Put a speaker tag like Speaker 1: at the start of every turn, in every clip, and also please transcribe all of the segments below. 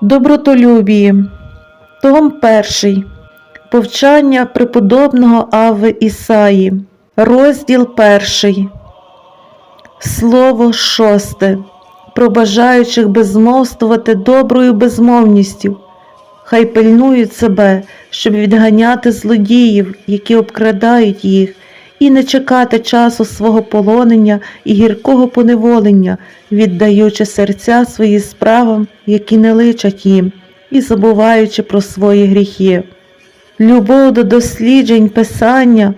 Speaker 1: Добротолюбії. Том 1. Повчання преподобного Ави Ісаї. Розділ 1. Слово 6. Про бажаючих безмовствувати доброю безмовністю. Хай пильнують себе, щоб відганяти злодіїв, які обкрадають їх, і не чекати часу свого полонення і гіркого поневолення, віддаючи серця свої справам, які не личать їм, і забуваючи про свої гріхи. Любов до досліджень Писання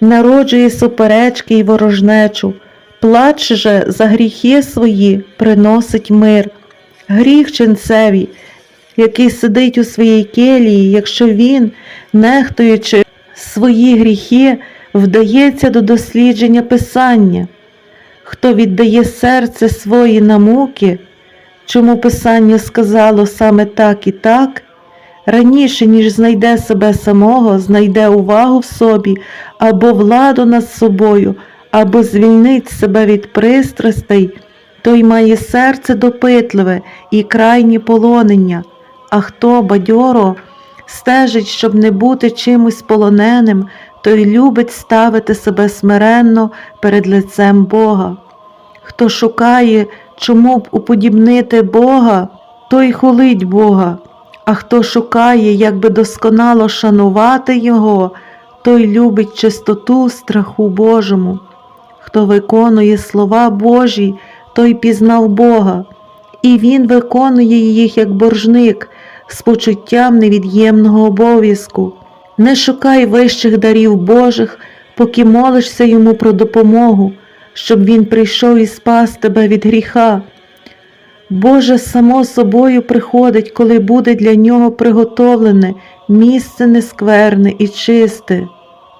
Speaker 1: народжує суперечки й ворожнечу, плач же за гріхи свої приносить мир. Гріх ченцеві, який сидить у своїй келії, якщо він, нехтуючи свої гріхи, вдається до дослідження Писання. Хто віддає серце свої на муки, чому Писання сказало саме так і так, раніше, ніж знайде себе самого, знайде увагу в собі або владу над собою, або звільнить себе від пристрастей, той має серце допитливе і крайні полонення, а хто бадьоро стежить, щоб не бути чимось полоненим, той любить ставити себе смиренно перед лицем Бога. Хто шукає, чому б уподібнити Бога, той хулить Бога, а хто шукає, як би досконало шанувати Його, той любить чистоту страху Божому. Хто виконує слова Божі, той пізнав Бога, і Він виконує їх як боржник з почуттям невід'ємного обов'язку. Не шукай вищих дарів Божих, поки молишся йому про допомогу, щоб він прийшов і спас тебе від гріха. Боже само собою приходить, коли буде для нього приготовлене місце нескверне і чисте.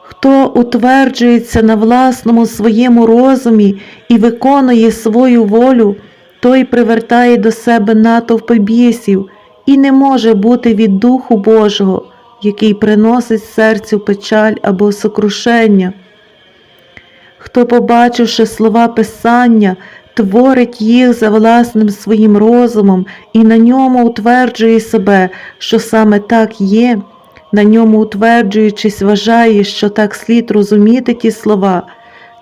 Speaker 1: Хто утверджується на власному своєму розумі і виконує свою волю, той привертає до себе натовпи бісів і не може бути від Духу Божого, який приносить серцю печаль або сокрушення. Хто, побачивши слова Писання, творить їх за власним своїм розумом і на ньому утверджує себе, що саме так є, на ньому утверджуючись, вважає, що так слід розуміти ті слова,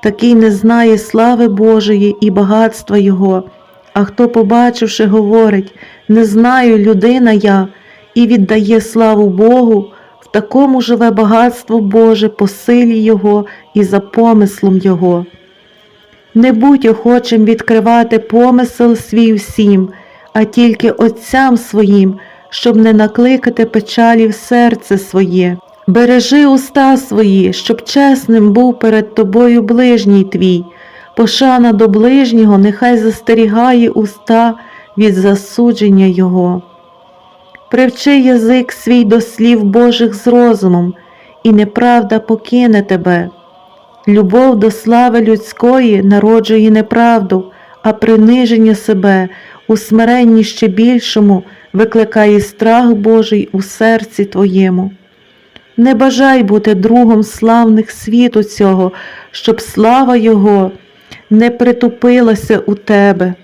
Speaker 1: такий не знає слави Божої і багатства Його. А хто, побачивши, говорить, не знаю, людина я, і віддає славу Богу, в такому живе багатство Боже по силі Його і за помислом Його. Не будь охочим відкривати помисел свій всім, а тільки отцям своїм, щоб не накликати печалі в серце своє. Бережи уста свої, щоб чесним був перед тобою ближній твій. Пошана до ближнього нехай застерігає уста від засудження Його. Привчи язик свій до слів Божих з розумом, і неправда покине тебе. Любов до слави людської народжує неправду, а приниження себе у смиренні ще більшому викликає страх Божий у серці твоєму. Не бажай бути другом славних світу цього, щоб слава Його не притупилася у тебе.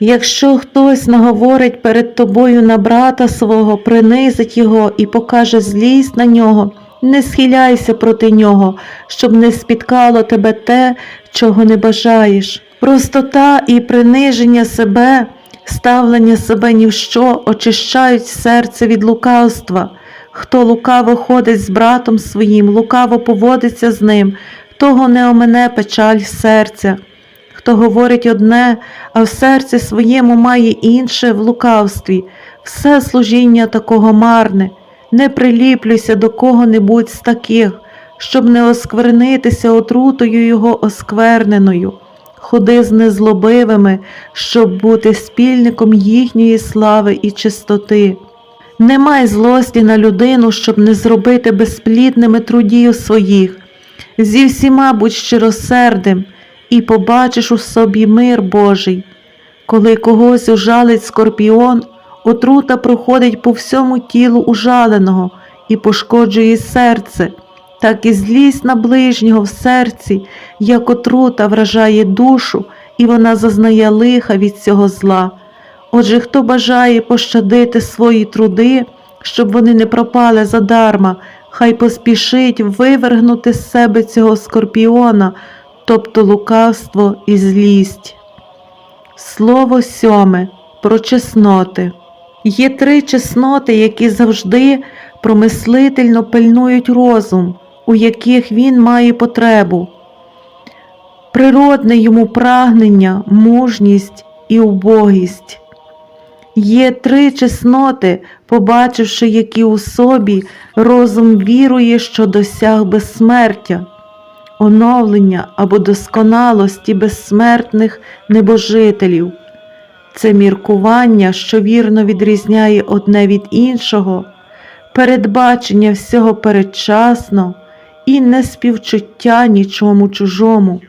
Speaker 1: Якщо хтось наговорить перед тобою на брата свого, принизить його і покаже злість на нього, не схиляйся проти нього, щоб не спіткало тебе те, чого не бажаєш. Простота і приниження себе, ставлення себе ні в що очищають серце від лукавства. Хто лукаво ходить з братом своїм, лукаво поводиться з ним, того не омене печаль серця. Хто говорить одне, а в серці своєму має інше в лукавстві, все служіння такого марне, не приліплюйся до кого-небудь з таких, щоб не осквернитися отрутою його оскверненою. Ходи з незлобивими, щоб бути спільником їхньої слави і чистоти. Не май злості на людину, щоб не зробити безплідними трудів своїх. Зі всіма будь щиросердим, і побачиш у собі мир Божий. Коли когось ужалить скорпіон, отрута проходить по всьому тілу ужаленого і пошкоджує серце, так і злість на ближнього в серці, як отрута вражає душу, і вона зазнає лиха від цього зла. Отже, хто бажає пощадити свої труди, щоб вони не пропали задарма, хай поспішить вивергнути з себе цього скорпіона, тобто лукавство і злість. Слово сьоме про чесноти. Є три чесноти, які завжди промислительно пильнують розум, у яких він має потребу. Природне йому прагнення, мужність і убогість. Є три чесноти, побачивши, які у собі розум вірує, що досяг безсмертя, оновлення або досконалості безсмертних небожителів. Це міркування, що вірно відрізняє одне від іншого, передбачення всього передчасно і неспівчуття нічому чужому.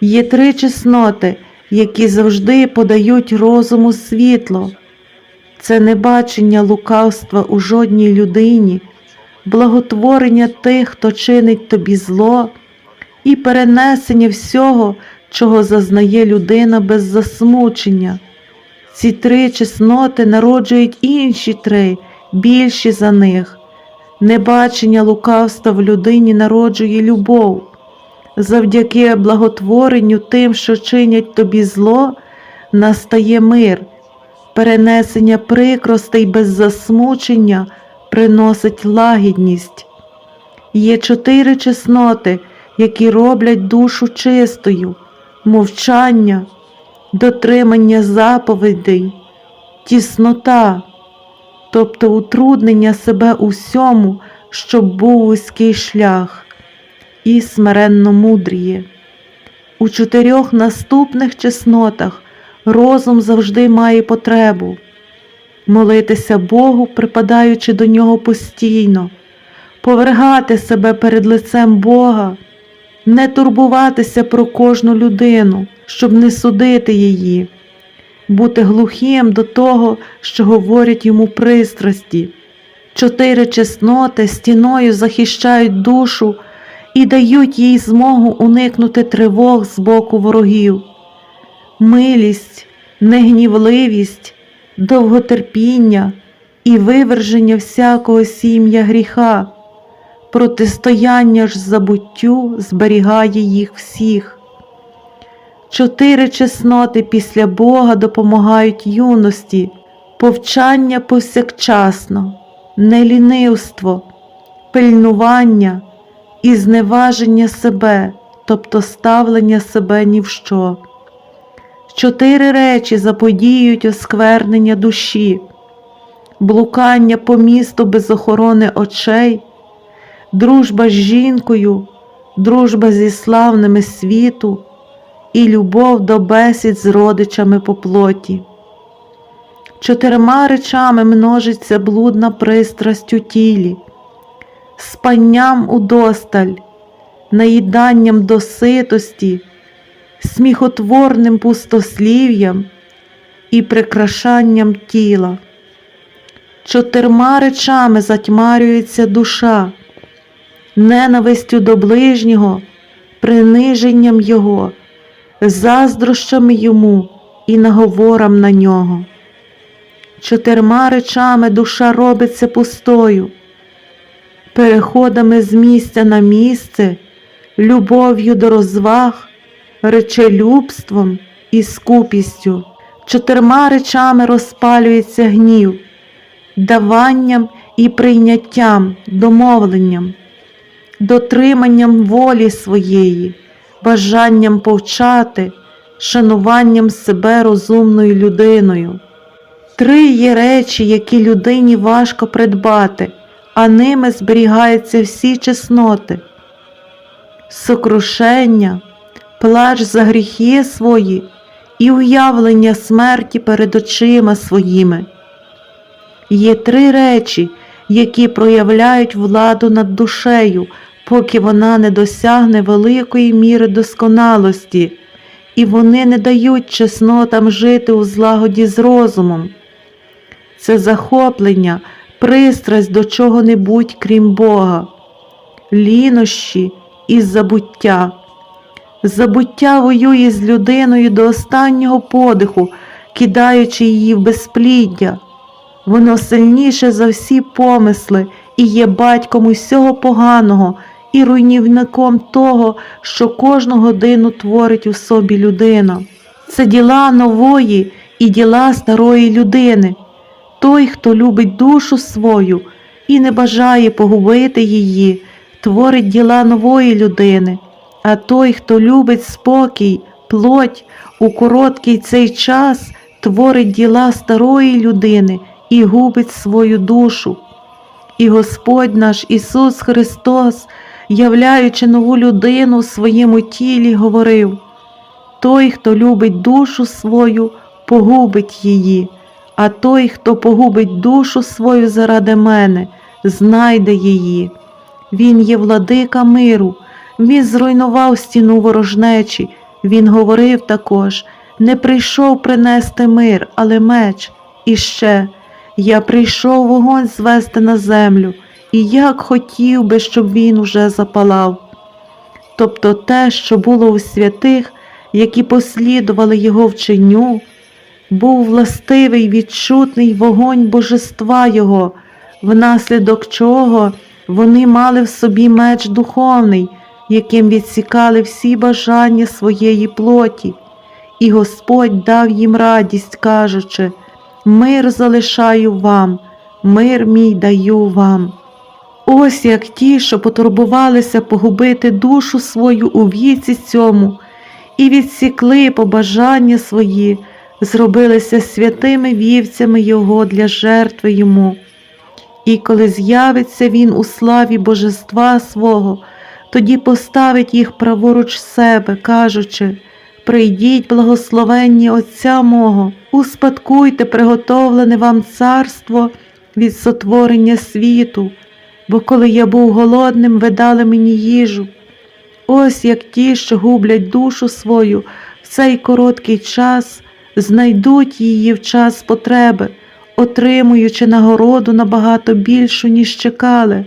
Speaker 1: Є три чесноти, які завжди подають розуму світло. Це небачення лукавства у жодній людині, благотворення тих, хто чинить тобі зло, і перенесення всього, чого зазнає людина без засмучення. Ці три чесноти народжують інші три, більші за них. Небачення лукавства в людині народжує любов. Завдяки благотворенню тим, що чинять тобі зло, настає мир, перенесення прикростей без засмучення приносить лагідність. Є чотири чесноти, які роблять душу чистою, мовчання, дотримання заповідей, тіснота, тобто утруднення себе у всьому, щоб був вузький шлях і смиренно мудріє. У чотирьох наступних чеснотах розум завжди має потребу молитися Богу, припадаючи до нього постійно, повергати себе перед лицем Бога, не турбуватися про кожну людину, щоб не судити її, бути глухим до того, що говорять йому пристрасті. Чотири чесноти стіною захищають душу і дають їй змогу уникнути тривог з боку ворогів. Милість, негнівливість, довготерпіння і виверження всякого сім'я гріха, протистояння ж забуттю зберігає їх всіх. Чотири чесноти після Бога допомагають юності, повчання повсякчасно, нелінивство, пильнування і зневаження себе, тобто ставлення себе ні в що. Чотири речі заподіють осквернення душі, блукання по місту без охорони очей, дружба з жінкою, дружба зі славними світу. І любов до бесід з родичами по плоті. Чотирма речами множиться блудна пристрасть у тілі, спанням удосталь, наїданням до ситості, сміхотворним пустослів'ям і прикрашанням тіла. Чотирма речами затьмарюється душа, ненавистю до ближнього, приниженням Його, заздрощами йому і наговорам на нього. Чотирма речами душа робиться пустою, переходами з місця на місце, любов'ю до розваг, речелюбством і скупістю. Чотирма речами розпалюється гнів, даванням і прийняттям, домовленням, дотриманням волі своєї, бажанням повчати, шануванням себе розумною людиною. Три є речі, які людині важко придбати, а ними зберігаються всі чесноти, сокрушення, плач за гріхи свої і уявлення смерті перед очима своїми. Є три речі, які проявляють владу над душею, поки вона не досягне великої міри досконалості, і вони не дають чеснотам жити у злагоді з розумом. Це захоплення, пристрасть до чого-небудь крім Бога, лінощі і забуття. Забуття воює з людиною до останнього подиху, кидаючи її в безпліддя. Воно сильніше за всі помисли і є батьком усього поганого і руйнівником того, що кожну годину творить у собі людина. Це діла нової і діла старої людини. Той, хто любить душу свою і не бажає погубити її, творить діла нової людини, а той, хто любить спокій, плоть у короткий цей час, творить діла старої людини і губить свою душу. І Господь наш Ісус Христос, являючи нову людину в своєму тілі, говорив: Той, хто любить душу свою, погубить її, а той, хто погубить душу свою заради мене, знайде її. Він є владика миру, він зруйнував стіну ворожнечі. Він говорив також: не прийшов принести мир, але меч. І ще я прийшов вогонь звести на землю, і як хотів би, щоб він уже запалав. Тобто те, що було у святих, які послідували його вченню, був властивий відчутний вогонь божества Його, внаслідок чого вони мали в собі меч духовний, яким відсікали всі бажання своєї плоті, і Господь дав їм радість, кажучи, мир залишаю вам, мир мій даю вам. Ось як ті, що потурбувалися погубити душу свою у віці цьому, і відсікли побажання свої, зробилися святими вівцями Його для жертви йому. І коли з'явиться Він у славі божества свого, тоді поставить їх праворуч себе, кажучи, прийдіть, благословенні Отця мого, успадкуйте приготовлене вам царство від сотворення світу, бо коли я був голодним, ви дали мені їжу. Ось як ті, що гублять душу свою в цей короткий час, знайдуть її в час потреби, отримуючи нагороду набагато більшу, ніж чекали.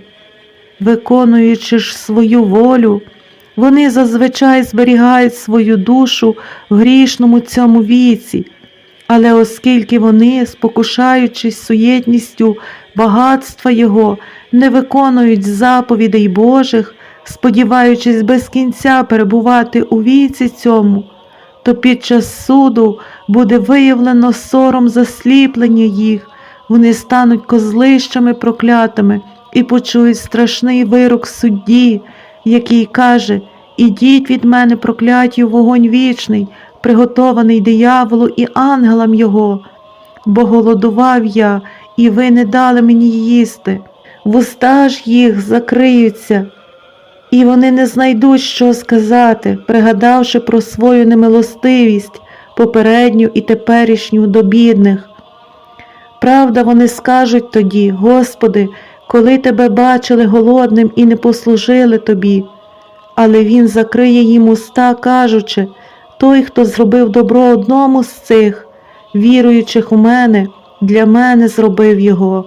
Speaker 1: Виконуючи ж свою волю, вони зазвичай зберігають свою душу в грішному цьому віці, але оскільки вони, спокушаючись суєтністю багатства Його, не виконують заповідей Божих, сподіваючись без кінця перебувати у віці цьому, то під час суду буде виявлено сором засліплення їх, вони стануть козлищами проклятими і почують страшний вирок судді, який каже: Ідіть від мене, прокляті, вогонь вічний, приготований дияволу і ангелам його, бо голодував я, і ви не дали мені їсти. Вуста ж їх закриються, і вони не знайдуть, що сказати, пригадавши про свою немилостивість, попередню і теперішню до бідних. Правда, вони скажуть тоді, Господи, коли тебе бачили голодним і не послужили тобі, але Він закриє їм уста, кажучи, той, хто зробив добро одному з цих, віруючих у мене, для мене зробив його.